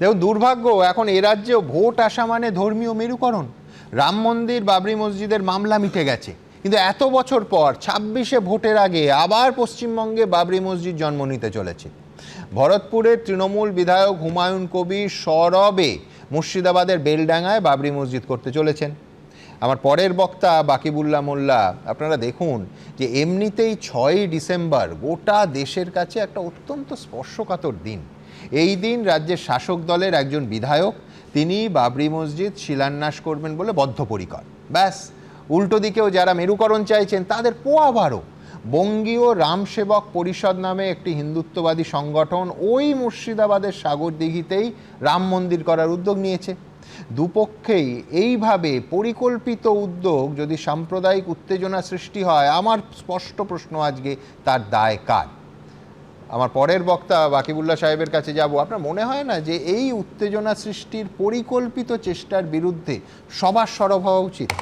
দেখুন দুর্ভাগ্য, এখন এ রাজ্যেও ভোট আসা মানে ধর্মীয় মেরুকরণ। রাম মন্দির, বাবরি মসজিদের মামলা মিটে গেছে। কিন্তু এত বছর পর, ছাব্বিশে ভোটের আগে আবার পশ্চিমবঙ্গে বাবরি মসজিদ জন্ম নিতে চলেছে। ভরতপুরের তৃণমূল বিধায়ক হুমায়ুন কবির সরবে মুর্শিদাবাদের বেলডাঙ্গায় বাবরি মসজিদ করতে চলেছেন। আমার পরের বক্তা বাকিবুল্লা মোল্লা, আপনারা দেখুন যে এমনিতেই ছয়ই ডিসেম্বর গোটা দেশের কাছে একটা অত্যন্ত স্পর্শকাতর দিন। এই দিন রাজ্যের শাসক দলের একজন বিধায়ক, তিনি বাবরি মসজিদ শিলান্যাস করবেন বলে বদ্ধপরিকর। ব্যাস, উল্টো দিকেও যারা মেরুকরণ চাইছেন, তাদের পোয়াবারও বঙ্গীয় রামসেবক পরিষদ নামে একটি হিন্দুত্ববাদী সংগঠন ওই মুর্শিদাবাদের সাগরদিঘিতেই রাম মন্দির করার উদ্যোগ নিয়েছে। দুপক্ষেই এইভাবে পরিকল্পিত উদ্যোগ যদি সাম্প্রদায়িক উত্তেজনা সৃষ্টি হয়, আমার স্পষ্ট প্রশ্ন আজকে, তার দায় কার? আমার পরের বক্তা বাকিবুল্লাহ সাহেবের কাছে যাব। আপনার মনে হয় না যে এই উত্তেজনা সৃষ্টির পরিকল্পিত চেষ্টার বিরুদ্ধে সবার সরব হওয়া উচিত?